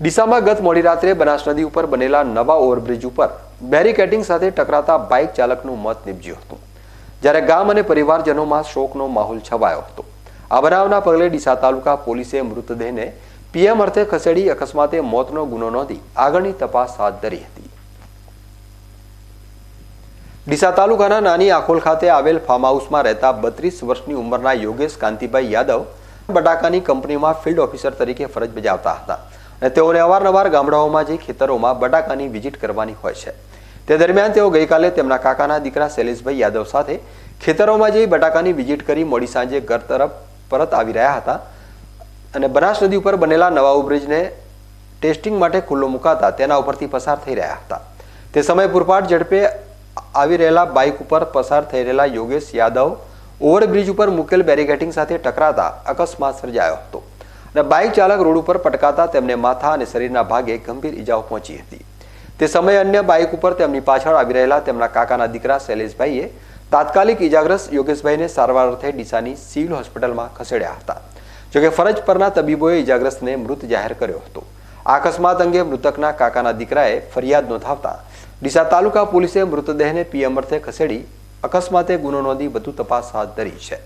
ડીસામાં ગત મોડી રાત્રે બનાસ નદી ઉપર બનેલા નવા ઓવરબ્રિજ ઉપર બેરિકેટિંગ સાથે ટકરાતા બાઇક ચાલકનું મોત નીપજ્યું હતું. જ્યારે ગામ અને પરિવારજનોમાં શોકનો માહોલ છવાયો હતો. આ બનાવના પગલે ડીસા તાલુકા પોલીસે મૃતદેહને પીએમ અર્થે ખસેડી અકસ્માતે મોતનો ગુનો નોંધી આગળની તપાસ હાથ ધરી હતી. ડીસા તાલુકાના નાની આખોલ ખાતે આવેલ ફાર્મ હાઉસમાં રહેતા બત્રીસ વર્ષની ઉંમરના યોગેશ કાંતિભાઈ યાદવ બટાકાની કંપનીમાં ફિલ્ડ ઓફિસર તરીકે ફરજ બજાવતા હતા. તેઓને અવારનવાર ગામડાઓમાં જઈ ખેતરોમાં બટાકાની વિઝિટ કરવાની હોય છે. તે દરમિયાન તેઓ ગઈકાલે તેમના કાકાના દીકરા શૈલેષભાઈ યાદવ સાથે ખેતરોમાં જઈ બટાકાની વિઝિટ કરી મોડી સાંજે ઘર તરફ પરત આવી રહ્યા હતા અને બનાસ નદી ઉપર બનેલા નવા બ્રિજને ટેસ્ટિંગ માટે ખુલ્લો મુકાતા તેના ઉપરથી પસાર થઈ રહ્યા હતા. તે સમયે પૂરપાટ ઝડપે આવી રહેલા બાઇક ઉપર પસાર થઈ રહેલા યોગેશ યાદવ ઓવરબ્રિજ ઉપર મુકેલ બેરિકેટિંગ સાથે ટકરાતા અકસ્માત સર્જાયો હતો. અને બાઇક ચાલક રોડ ઉપર પટકાતા તેમને માથા અને શરીરના ભાગે ગંભીર ઈજાઓ પહોંચી હતી. તે સમયે અન્ય બાઇક ઉપર તેમની પાછળ આવી રહેલા તેમના કાકાના દીકરા શૈલેષભાઈએ તાત્કાલિક ઈજાગ્રસ્ત યોગેશભાઈને સારવાર અર્થે ડીસાની સિવિલ હોસ્પિટલમાં ખસેડ્યા હતા. જોકે ફરજ પરના તબીબોએ ઈજાગ્રસ્તને મૃત જાહેર કર્યો હતો. આ અકસ્માત અંગે મૃતકના કાકાના દીકરાએ ફરિયાદ નોંધાવતા ડીસા તાલુકા પોલીસે મૃતદેહને પીએમ અર્થે ખસેડી અકસ્માતે ગુનો નોંધી વધુ તપાસ હાથ ધરી છે.